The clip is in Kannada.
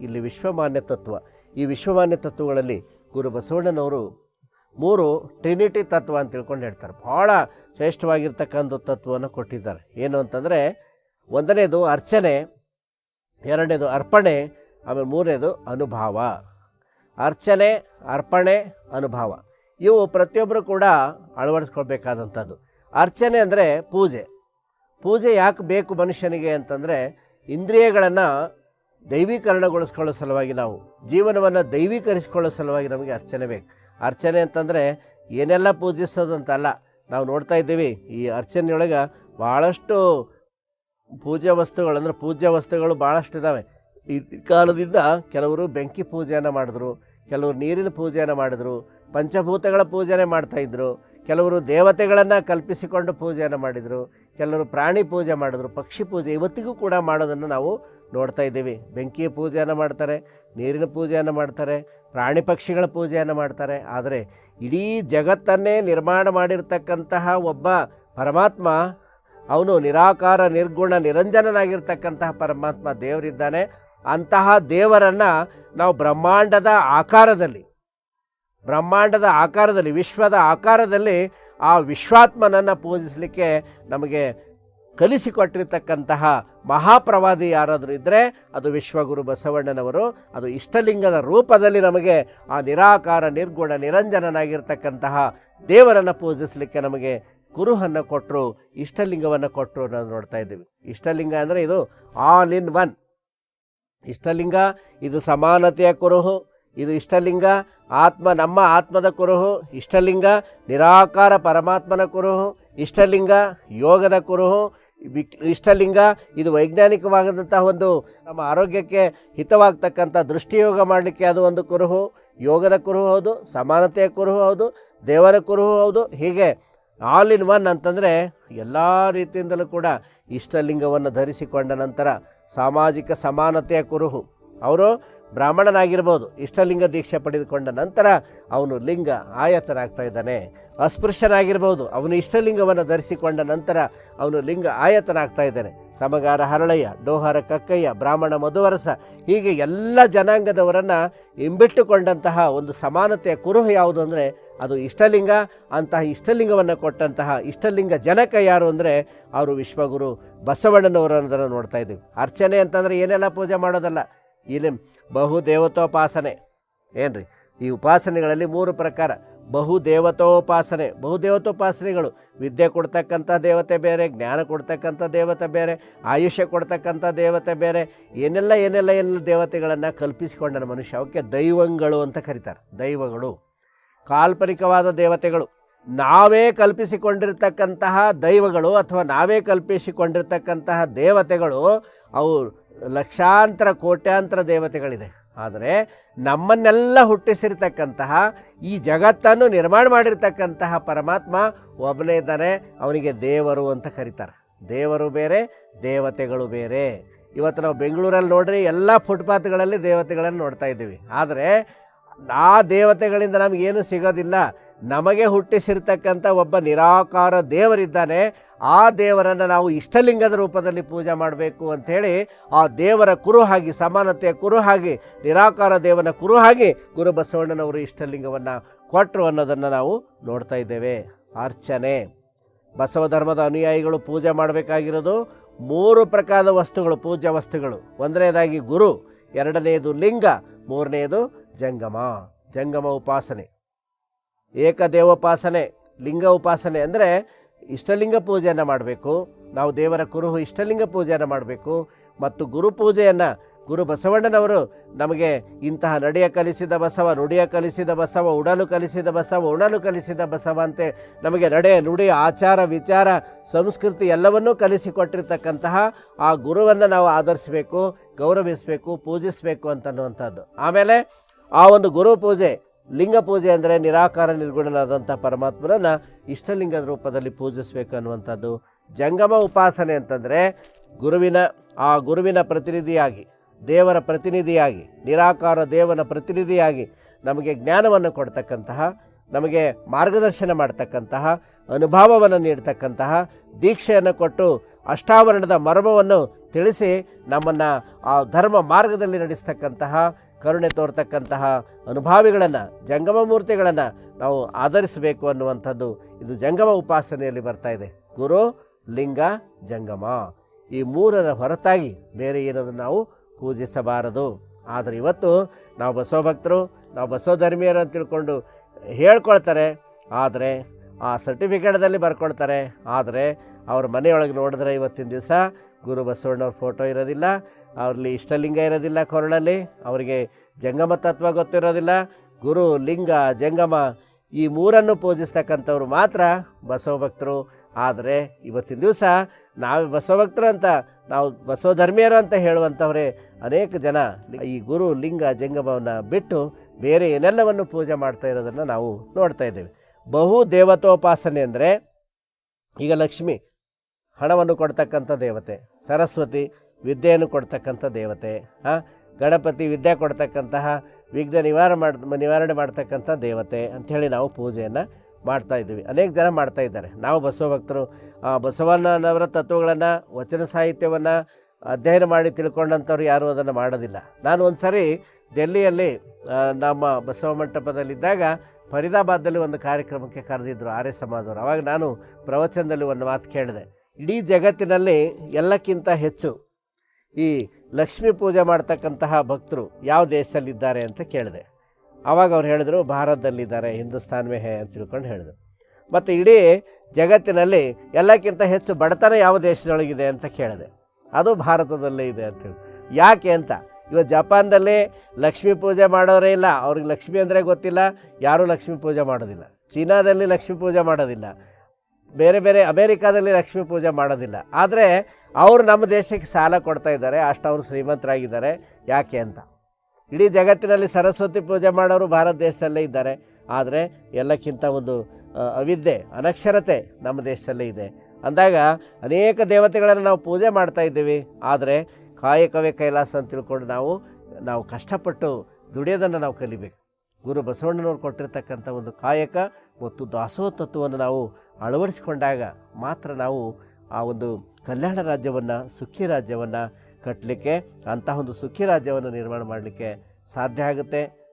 ಇಲ್ಲಿ ವಿಶ್ವಮಾನ್ಯ ತತ್ವ. ಈ ವಿಶ್ವಮಾನ್ಯ ತತ್ವಗಳಲ್ಲಿ ಗುರು ಬಸವಣ್ಣನವರು ಮೂರು ಟ್ರಿನಿಟಿ ತತ್ವ ಅಂತ ತಿಳ್ಕೊಂಡು ಹೇಳ್ತಾರೆ. ಭಾಳ ಶ್ರೇಷ್ಠವಾಗಿರ್ತಕ್ಕಂಥ ತತ್ವವನ್ನು ಕೊಟ್ಟಿದ್ದಾರೆ. ಏನು ಅಂತಂದರೆ, ಒಂದನೇದು ಅರ್ಚನೆ, ಎರಡನೇದು ಅರ್ಪಣೆ, ಆಮೇಲೆ ಮೂರನೇದು ಅನುಭಾವ. ಅರ್ಚನೆ, ಅರ್ಪಣೆ, ಅನುಭಾವ. ಇವು ಪ್ರತಿಯೊಬ್ಬರು ಕೂಡ ಅಳವಡಿಸ್ಕೊಳ್ಬೇಕಾದಂಥದ್ದು. ಅರ್ಚನೆ ಅಂದರೆ ಪೂಜೆ. ಪೂಜೆ ಯಾಕೆ ಬೇಕು ಮನುಷ್ಯನಿಗೆ ಅಂತಂದರೆ, ಇಂದ್ರಿಯಗಳನ್ನು ದೈವೀಕರಣಗೊಳಿಸ್ಕೊಳ್ಳೋ ಸಲುವಾಗಿ ನಾವು ಜೀವನವನ್ನು ದೈವೀಕರಿಸಿಕೊಳ್ಳೋ ಸಲುವಾಗಿ ನಮಗೆ ಅರ್ಚನೆ ಬೇಕು. ಅರ್ಚನೆ ಅಂತಂದರೆ ಏನೆಲ್ಲ ಪೂಜಿಸೋದು ಅಂತಲ್ಲ ನಾವು ನೋಡ್ತಾ ಇದ್ದೀವಿ, ಈ ಅರ್ಚನೆಯೊಳಗೆ ಭಾಳಷ್ಟು ಪೂಜಾ ವಸ್ತುಗಳು, ಅಂದರೆ ಪೂಜ್ಯ ವಸ್ತುಗಳು ಭಾಳಷ್ಟು ಇದ್ದಾವೆ ಈ ಕಾಲದಿಂದ ಕೆಲವರು ಬೆಂಕಿ ಪೂಜೆಯನ್ನು ಮಾಡಿದ್ರು, ಕೆಲವರು ನೀರಿನ ಪೂಜೆಯನ್ನು ಮಾಡಿದ್ರು, ಪಂಚಭೂತಗಳ ಪೂಜೆನೇ ಮಾಡ್ತಾಯಿದ್ರು ಕೆಲವರು ದೇವತೆಗಳನ್ನು ಕಲ್ಪಿಸಿಕೊಂಡು ಪೂಜೆಯನ್ನು ಮಾಡಿದರು ಕೆಲವರು ಪ್ರಾಣಿ ಪೂಜೆ ಮಾಡಿದ್ರು, ಪಕ್ಷಿ ಪೂಜೆ ಇವತ್ತಿಗೂ ಕೂಡ ಮಾಡೋದನ್ನು ನಾವು ನೋಡ್ತಾ ಇದ್ದೀವಿ. ಬೆಂಕಿಯ ಪೂಜೆಯನ್ನು ಮಾಡ್ತಾರೆ, ನೀರಿನ ಪೂಜೆಯನ್ನು ಮಾಡ್ತಾರೆ, ಪ್ರಾಣಿ ಪಕ್ಷಿಗಳ ಪೂಜೆಯನ್ನು ಮಾಡ್ತಾರೆ. ಆದರೆ ಇಡೀ ಜಗತ್ತನ್ನೇ ನಿರ್ಮಾಣ ಮಾಡಿರ್ತಕ್ಕಂತಹ ಒಬ್ಬ ಪರಮಾತ್ಮ, ಅವನು ನಿರಾಕಾರ, ನಿರ್ಗುಣ, ನಿರಂಜನನಾಗಿರ್ತಕ್ಕಂತಹ ಪರಮಾತ್ಮ ದೇವರಿದ್ದಾನೆ. ಅಂತಹ ದೇವರನ್ನು ನಾವು ಬ್ರಹ್ಮಾಂಡದ ಆಕಾರದಲ್ಲಿ ಬ್ರಹ್ಮಾಂಡದ ಆಕಾರದಲ್ಲಿ, ವಿಶ್ವದ ಆಕಾರದಲ್ಲಿ ಆ ವಿಶ್ವಾತ್ಮನನ್ನು ಪೂಜಿಸಲಿಕ್ಕೆ ನಮಗೆ ಕಲಿಸಿಕೊಟ್ಟಿರ್ತಕ್ಕಂತಹ ಮಹಾಪ್ರವಾದಿ ಯಾರಾದರೂ ಇದ್ದರೆ ಅದು ವಿಶ್ವಗುರು ಬಸವಣ್ಣನವರು. ಅದು ಇಷ್ಟಲಿಂಗದ ರೂಪದಲ್ಲಿ ನಮಗೆ ಆ ನಿರಾಕಾರ, ನಿರ್ಗುಣ, ನಿರಂಜನನಾಗಿರ್ತಕ್ಕಂತಹ ದೇವರನ್ನು ಪೂಜಿಸಲಿಕ್ಕೆ ನಮಗೆ ಕುರುಹನ್ನು ಕೊಟ್ಟರು ಇಷ್ಟಲಿಂಗವನ್ನು ಕೊಟ್ಟರು ನಾವು ನೋಡ್ತಾ ಇದ್ದೀವಿ. ಇಷ್ಟಲಿಂಗ ಅಂದರೆ ಇದು ಆಲ್ ಇನ್ ಒನ್ ಇಷ್ಟಲಿಂಗ, ಇದು ಸಮಾನತೆಯ ಕುರುಹು ಇದು ಇಷ್ಟಲಿಂಗ, ಆತ್ಮ ನಮ್ಮ ಆತ್ಮದ ಕುರುಹು, ಇಷ್ಟಲಿಂಗ ನಿರಾಕಾರ ಪರಮಾತ್ಮನ ಕುರುಹು, ಇಷ್ಟಲಿಂಗ ಯೋಗದ ಕುರುಹು ಇಷ್ಟಲಿಂಗ ಇದು ವೈಜ್ಞಾನಿಕವಾದಂತಹ ಒಂದು ನಮ್ಮ ಆರೋಗ್ಯಕ್ಕೆ ಹಿತವಾಗ್ತಕ್ಕಂಥ ದೃಷ್ಟಿಯೋಗ ಮಾಡಲಿಕ್ಕೆ ಅದು ಒಂದು ಕುರುಹು, ಯೋಗದ ಕುರುಹು ಹೌದು, ಸಮಾನತೆಯ ಕುರುಹು ಹೌದು, ದೇವರ ಕುರುಹು ಹೌದು, ಹೀಗೆ ಆಲ್ ಇನ್ ಒನ್ ಅಂತಂದರೆ ಎಲ್ಲ ರೀತಿಯಿಂದಲೂ ಕೂಡ ಇಷ್ಟಲಿಂಗವನ್ನು ಧರಿಸಿಕೊಂಡ ನಂತರ ಸಾಮಾಜಿಕ ಸಮಾನತೆಯ ಕುರುಹು. ಅವರು ಬ್ರಾಹ್ಮಣನಾಗಿರ್ಬೋದು. ಇಷ್ಟಲಿಂಗ ದೀಕ್ಷೆ ಪಡೆದುಕೊಂಡ ನಂತರ ಅವನು ಲಿಂಗ ಆಯತನಾಗ್ತಾ ಇದ್ದಾನೆ ಅಸ್ಪೃಶ್ಯನಾಗಿರ್ಬೋದು. ಅವನು ಇಷ್ಟಲಿಂಗವನ್ನು ಧರಿಸಿಕೊಂಡ ನಂತರ ಅವನು ಲಿಂಗ ಆಯತನಾಗ್ತಾ ಇದ್ದಾನೆ ಸಮಗಾರ ಹರಳಯ್ಯ, ಡೋಹರ ಕಕ್ಕಯ್ಯ, ಬ್ರಾಹ್ಮಣ ಮಧುವರಸ ಹೀಗೆ ಎಲ್ಲ ಜನಾಂಗದವರನ್ನು ಇಂಬಿಟ್ಟುಕೊಂಡಂತಹ ಒಂದು ಸಮಾನತೆಯ ಕುರುಹು ಯಾವುದು ಅಂದರೆ ಅದು ಇಷ್ಟಲಿಂಗ. ಅಂತಹ ಇಷ್ಟಲಿಂಗವನ್ನು ಕೊಟ್ಟಂತಹ ಇಷ್ಟಲಿಂಗ ಜನಕ ಯಾರು ಅಂದರೆ ಅವರು ವಿಶ್ವಗುರು ಬಸವಣ್ಣನವರನ್ನು ನೋಡ್ತಾ ಇದ್ದೀವಿ. ಅರ್ಚನೆ ಅಂತಂದರೆ ಏನೆಲ್ಲ ಪೂಜೆ ಮಾಡೋದಲ್ಲ. ಇಲ್ಲಿ ಬಹು ದೇವತೋಪಾಸನೆ ಏನ್ರಿ? ಈ ಉಪಾಸನೆಗಳಲ್ಲಿ ಮೂರು ಪ್ರಕಾರ. ಬಹು ಬಹುದೇವತೋಪಾಸನೆಗಳು ಬಹು ದೇವತೋಪಾಸನೆಗಳು ವಿದ್ಯೆ ಕೊಡ್ತಕ್ಕಂಥ ದೇವತೆ ಬೇರೆ, ಜ್ಞಾನ ಕೊಡ್ತಕ್ಕಂಥ ದೇವತೆ ಬೇರೆ, ಆಯುಷ್ಯ ಕೊಡ್ತಕ್ಕಂಥ ದೇವತೆ ಬೇರೆ, ಏನೆಲ್ಲ ಏನೆಲ್ಲ ಏನೆಲ್ಲ ದೇವತೆಗಳನ್ನು ಕಲ್ಪಿಸಿಕೊಂಡನ ಮನುಷ್ಯ, ಅವಕ್ಕೆ ದೈವಗಳು ಅಂತ ಕರೀತಾರೆ. ದೈವಗಳು. ಕಾಲ್ಪನಿಕವಾದ ದೇವತೆಗಳು. ನಾವೇ ಕಲ್ಪಿಸಿಕೊಂಡಿರ್ತಕ್ಕಂತಹ ದೈವಗಳು ಅಥವಾ ನಾವೇ ಕಲ್ಪಿಸಿಕೊಂಡಿರ್ತಕ್ಕಂತಹ ದೇವತೆಗಳು, ಅವು ಲಕ್ಷಾಂತರ, ಕೋಟ್ಯಾಂತರ ದೇವತೆಗಳಿದೆ. ಆದರೆ ನಮ್ಮನ್ನೆಲ್ಲ ಹುಟ್ಟಿಸಿರ್ತಕ್ಕಂತಹ, ಈ ಜಗತ್ತನ್ನು ನಿರ್ಮಾಣ ಮಾಡಿರ್ತಕ್ಕಂತಹ ಪರಮಾತ್ಮ ಒಬ್ಬನೇ ಇದ್ದಾನೆ, ಅವನಿಗೆ ದೇವರು ಅಂತ ಕರೀತಾರೆ. ದೇವರು ಬೇರೆ, ದೇವತೆಗಳು ಬೇರೆ. ಇವತ್ತು ನಾವು ಬೆಂಗಳೂರಲ್ಲಿ ನೋಡ್ರಿ, ಎಲ್ಲ ಫುಟ್ಪಾತ್ಗಳಲ್ಲಿ ದೇವತೆಗಳನ್ನು ನೋಡ್ತಾ ಇದ್ದೀವಿ. ಆದರೆ ಆ ದೇವತೆಗಳಿಂದ ನಮಗೇನು ಸಿಗೋದಿಲ್ಲ, ನಮಗೆ ಹುಟ್ಟಿಸಿರ್ತಕ್ಕಂಥ ಒಬ್ಬ ನಿರಾಕಾರ ದೇವರಿದ್ದಾನೆ, ಆ ದೇವರನ್ನು ನಾವು ಇಷ್ಟಲಿಂಗದ ರೂಪದಲ್ಲಿ ಪೂಜೆ ಮಾಡಬೇಕು ಅಂಥೇಳಿ ಆ ದೇವರ ಕುರುಹಾಗಿ, ಸಮಾನತೆಯ ಕುರುಹಾಗಿ, ನಿರಾಕಾರ ದೇವನ ಕುರುಹಾಗಿ ಗುರು ಬಸವಣ್ಣನವರು ಇಷ್ಟಲಿಂಗವನ್ನು ಕೊಟ್ಟರು ಅನ್ನೋದನ್ನು ನಾವು ನೋಡ್ತಾ ಇದ್ದೇವೆ. ಅರ್ಚನೆ. ಬಸವ ಧರ್ಮದ ಅನುಯಾಯಿಗಳು ಪೂಜೆ ಮಾಡಬೇಕಾಗಿರೋದು ಮೂರು ಪ್ರಕಾರದ ವಸ್ತುಗಳು ಪೂಜಾ ವಸ್ತುಗಳು. ಒಂದನೇದಾಗಿ ಗುರು ಎರಡನೆಯದು ಲಿಂಗ ಮೂರನೆಯದು ಜಂಗಮ. ಜಂಗಮ ಉಪಾಸನೆ. ಏಕದೇವೋಪಾಸನೆ, ಲಿಂಗ ಉಪಾಸನೆ ಅಂದರೆ ಇಷ್ಟಲಿಂಗ ಪೂಜೆಯನ್ನು ಮಾಡಬೇಕು. ನಾವು ದೇವರ ಕುರುಹು ಇಷ್ಟಲಿಂಗ ಪೂಜೆಯನ್ನು ಮಾಡಬೇಕು. ಮತ್ತು ಗುರು ಪೂಜೆಯನ್ನು ಗುರು ಬಸವಣ್ಣನವರು ನಮಗೆ ಇಂತಹ ನಡೆಯ ಕಲಿಸಿದ ಬಸವ, ನುಡಿಯ ಕಲಿಸಿದ ಬಸವ, ಉಡಲು ಕಲಿಸಿದ ಬಸವ, ಉಣಲು ಕಲಿಸಿದ ಬಸವ ಅಂತೆ ನಮಗೆ ನಡೆ ನುಡಿ, ಆಚಾರ, ವಿಚಾರ, ಸಂಸ್ಕೃತಿ ಎಲ್ಲವನ್ನೂ ಕಲಿಸಿಕೊಟ್ಟಿರ್ತಕ್ಕಂತಹ ಆ ಗುರುವನ್ನು ನಾವು ಆಧರಿಸಬೇಕು, ಗೌರವಿಸಬೇಕು, ಪೂಜಿಸಬೇಕು ಅಂತನ್ನುವಂಥದ್ದು. ಆಮೇಲೆ ಆ ಒಂದು ಗುರು ಪೂಜೆ, ಲಿಂಗ ಪೂಜೆ ಅಂದರೆ ನಿರಾಕಾರ ನಿರ್ಗುಣನಾದಂಥ ಪರಮಾತ್ಮನನ್ನು ಇಷ್ಟಲಿಂಗದ ರೂಪದಲ್ಲಿ ಪೂಜಿಸಬೇಕು ಅನ್ನುವಂಥದ್ದು. ಜಂಗಮ ಉಪಾಸನೆ ಅಂತಂದರೆ ಗುರುವಿನ, ಆ ಗುರುವಿನ ಪ್ರತಿನಿಧಿಯಾಗಿ ದೇವರ ಪ್ರತಿನಿಧಿಯಾಗಿ, ನಿರಾಕಾರ ದೇವನ ಪ್ರತಿನಿಧಿಯಾಗಿ ನಮಗೆ ಜ್ಞಾನವನ್ನು ಕೊಡ್ತಕ್ಕಂತಹ, ನಮಗೆ ಮಾರ್ಗದರ್ಶನ ಮಾಡ್ತಕ್ಕಂತಹ, ಅನುಭವವನ್ನು ನೀಡ್ತಕ್ಕಂತಹ ದೀಕ್ಷೆಯನ್ನು ಕೊಟ್ಟು ಅಷ್ಟಾವರಣದ ಮರ್ಮವನ್ನು ತಿಳಿಸಿ ನಮ್ಮನ್ನು ಆ ಧರ್ಮ ಮಾರ್ಗದಲ್ಲಿ ನಡೆಸ್ತಕ್ಕಂತಹ, ಕರುಣೆ ತೋರ್ತಕ್ಕಂತಹ ಅನುಭಾವಿಗಳನ್ನು, ಜಂಗಮ ಮೂರ್ತಿಗಳನ್ನು ನಾವು ಆಧರಿಸಬೇಕು ಅನ್ನುವಂಥದ್ದು ಇದು ಜಂಗಮ ಉಪಾಸನೆಯಲ್ಲಿ ಬರ್ತಾ ಇದೆ. ಗುರು, ಲಿಂಗ, ಜಂಗಮ. ಈ ಮೂರರ ಹೊರತಾಗಿ ಬೇರೆ ಏನನ್ನು ನಾವು ಪೂಜಿಸಬಾರದು. ಆದರೆ ಇವತ್ತು ನಾವು ಬಸವ ಭಕ್ತರು, ನಾವು ಬಸವ ಧರ್ಮೀಯರು ಅಂತ ತಿಳ್ಕೊಂಡು ಹೇಳ್ಕೊಳ್ತಾರೆ. ಆದರೆ ಆ ಸರ್ಟಿಫಿಕೇಟ್ದಲ್ಲಿ ಬರ್ಕೊಳ್ತಾರೆ. ಆದರೆ ಅವ್ರ ಮನೆಯೊಳಗೆ ನೋಡಿದ್ರೆ ಇವತ್ತಿನ ದಿವಸ ಗುರು ಬಸವಣ್ಣವ್ರ ಫೋಟೋ ಇರೋದಿಲ್ಲ, ಅವ್ರಲ್ಲಿ ಇಷ್ಟಲಿಂಗ ಇರೋದಿಲ್ಲ ಕೊರಳಲ್ಲಿ, ಅವರಿಗೆ ಜಂಗಮ ತತ್ವ ಗೊತ್ತಿರೋದಿಲ್ಲ. ಗುರು ಲಿಂಗ ಜಂಗಮ ಈ ಮೂರನ್ನು ಪೂಜಿಸ್ತಕ್ಕಂಥವ್ರು ಮಾತ್ರ ಬಸವ ಭಕ್ತರು ಆದರೆ ಇವತ್ತಿನ ದಿವಸ ನಾವು ಬಸವಭಕ್ತರು ಅಂತ ನಾವು ಬಸವ ಧರ್ಮೀಯರು ಅಂತ ಹೇಳುವಂಥವರೇ ಅನೇಕ ಜನ ಈ ಗುರು ಲಿಂಗ ಜಂಗಮವನ್ನು ಬಿಟ್ಟು ಬೇರೆ ಏನೆಲ್ಲವನ್ನು ಪೂಜೆ ಮಾಡ್ತಾ ಇರೋದನ್ನು ನಾವು ನೋಡ್ತಾ ಇದ್ದೇವೆ. ಬಹು ದೇವತೋಪಾಸನೆ ಅಂದರೆ ಈಗ ಲಕ್ಷ್ಮಿ ಹಣವನ್ನು ಕೊಡ್ತಕ್ಕಂಥ ದೇವತೆ, ಸರಸ್ವತಿ ವಿದ್ಯೆಯನ್ನು ಕೊಡ್ತಕ್ಕಂಥ ದೇವತೆ ಹಾಂ ಗಣಪತಿ ವಿದ್ಯೆ ಕೊಡ್ತಕ್ಕಂತಹ ವಿಘ್ನ ನಿವಾರ ಮಾಡ, ನಿವಾರಣೆ ಮಾಡ್ತಕ್ಕಂಥ ದೇವತೆ ಅಂಥೇಳಿ ನಾವು ಪೂಜೆಯನ್ನು ಮಾಡ್ತಾ ಇದ್ದೀವಿ. ಅನೇಕ ಜನ ಮಾಡ್ತಾ ಇದ್ದಾರೆ. ನಾವು ಬಸವ ಭಕ್ತರು ಬಸವಣ್ಣನವರ ತತ್ವಗಳನ್ನು, ವಚನ ಸಾಹಿತ್ಯವನ್ನು ಅಧ್ಯಯನ ಮಾಡಿ ತಿಳ್ಕೊಂಡಂಥವ್ರು ಯಾರೂ ಅದನ್ನು ಮಾಡೋದಿಲ್ಲ. ನಾನು ಒಂದು ಸರಿ ಡೆಲ್ಲಿಯಲ್ಲಿ ನಮ್ಮ ಬಸವ ಮಂಟಪದಲ್ಲಿದ್ದಾಗ ಫರೀದಾಬಾದಲ್ಲಿ ಒಂದು ಕಾರ್ಯಕ್ರಮಕ್ಕೆ ಕರೆದಿದ್ದರು ಆರ್ಯ ಸಮಾಜವರು. ಅವಾಗ ನಾನು ಪ್ರವಚನದಲ್ಲಿ ಒಂದು ಮಾತು ಕೇಳಿದೆ. ಇಡೀ ಜಗತ್ತಿನಲ್ಲಿ ಎಲ್ಲಕ್ಕಿಂತ ಹೆಚ್ಚು ಈ ಲಕ್ಷ್ಮೀ ಪೂಜೆ ಮಾಡ್ತಕ್ಕಂತಹ ಭಕ್ತರು ಯಾವ ದೇಶದಲ್ಲಿದ್ದಾರೆ ಅಂತ ಕೇಳಿದೆ. ಆವಾಗ ಅವ್ರು ಹೇಳಿದ್ರು, ಭಾರತದಲ್ಲಿದ್ದಾರೆ, ಹಿಂದೂಸ್ತಾನ್ ಮೇ ಅಂತ ತಿಳ್ಕೊಂಡು ಹೇಳಿದ್ರು. ಮತ್ತು ಇಡೀ ಜಗತ್ತಿನಲ್ಲಿ ಎಲ್ಲಕ್ಕಿಂತ ಹೆಚ್ಚು ಬಡತನ ಯಾವ ದೇಶದೊಳಗಿದೆ ಅಂತ ಕೇಳಿದೆ. ಅದು ಭಾರತದಲ್ಲೇ ಇದೆ ಅಂತೇಳಿ ಯಾಕೆ ಅಂತ? ಇವತ್ತು ಜಪಾನ್ದಲ್ಲಿ ಲಕ್ಷ್ಮೀ ಪೂಜೆ ಮಾಡೋರೇ ಇಲ್ಲ. ಅವ್ರಿಗೆ ಲಕ್ಷ್ಮಿ ಅಂದರೆ ಗೊತ್ತಿಲ್ಲ. ಯಾರೂ ಲಕ್ಷ್ಮೀ ಪೂಜೆ ಮಾಡೋದಿಲ್ಲ. ಚೀನಾದಲ್ಲಿ ಲಕ್ಷ್ಮೀ ಪೂಜೆ ಮಾಡೋದಿಲ್ಲ. ಬೇರೆ ಬೇರೆ ಅಮೇರಿಕಾದಲ್ಲಿ ಲಕ್ಷ್ಮೀ ಪೂಜೆ ಮಾಡೋದಿಲ್ಲ. ಆದರೆ ಅವರು ನಮ್ಮ ದೇಶಕ್ಕೆ ಸಾಲ ಕೊಡ್ತಾ ಇದ್ದಾರೆ. ಅಷ್ಟು ಅವರು ಶ್ರೀಮಂತರಾಗಿದ್ದಾರೆ. ಯಾಕೆ ಅಂತ? ಇಡೀ ಜಗತ್ತಿನಲ್ಲಿ ಸರಸ್ವತಿ ಪೂಜೆ ಮಾಡೋರು ಭಾರತ ದೇಶದಲ್ಲೇ ಇದ್ದಾರೆ. ಆದರೆ ಎಲ್ಲಕ್ಕಿಂತ ಒಂದು ಅವಿದ್ಯೆ, ಅನಕ್ಷರತೆ ನಮ್ಮ ದೇಶದಲ್ಲೇ ಇದೆ. ಅಂದಾಗ ಅನೇಕ ದೇವತೆಗಳನ್ನು ನಾವು ಪೂಜೆ ಮಾಡ್ತಾ ಇದ್ದೀವಿ. ಆದರೆ ಕಾಯಕವೇ ಕೈಲಾಸ ಅಂತ ತಿಳ್ಕೊಂಡು ನಾವು ನಾವು ಕಷ್ಟಪಟ್ಟು ದುಡಿಯೋದನ್ನು ನಾವು ಕಲಿಬೇಕು. ಗುರು ಬಸವಣ್ಣನವರು ಕೊಟ್ಟಿರ್ತಕ್ಕಂಥ ಒಂದು ಕಾಯಕ ಮತ್ತು ದಾಸೋಹ ತತ್ವವನ್ನು ನಾವು ಅಳವಡಿಸಿಕೊಂಡಾಗ ಮಾತ್ರ ನಾವು ಆ ಒಂದು ಕಲ್ಯಾಣ ರಾಜ್ಯವನ್ನು, ಸುಖಿ ರಾಜ್ಯವನ್ನು ಕಟ್ಟಲಿಕ್ಕೆ ಅಂತಹ ಒಂದು ಸುಖಿ ರಾಜ್ಯವನ್ನು ನಿರ್ಮಾಣ ಮಾಡಲಿಕ್ಕೆ ಸಾಧ್ಯ ಆಗುತ್ತೆ.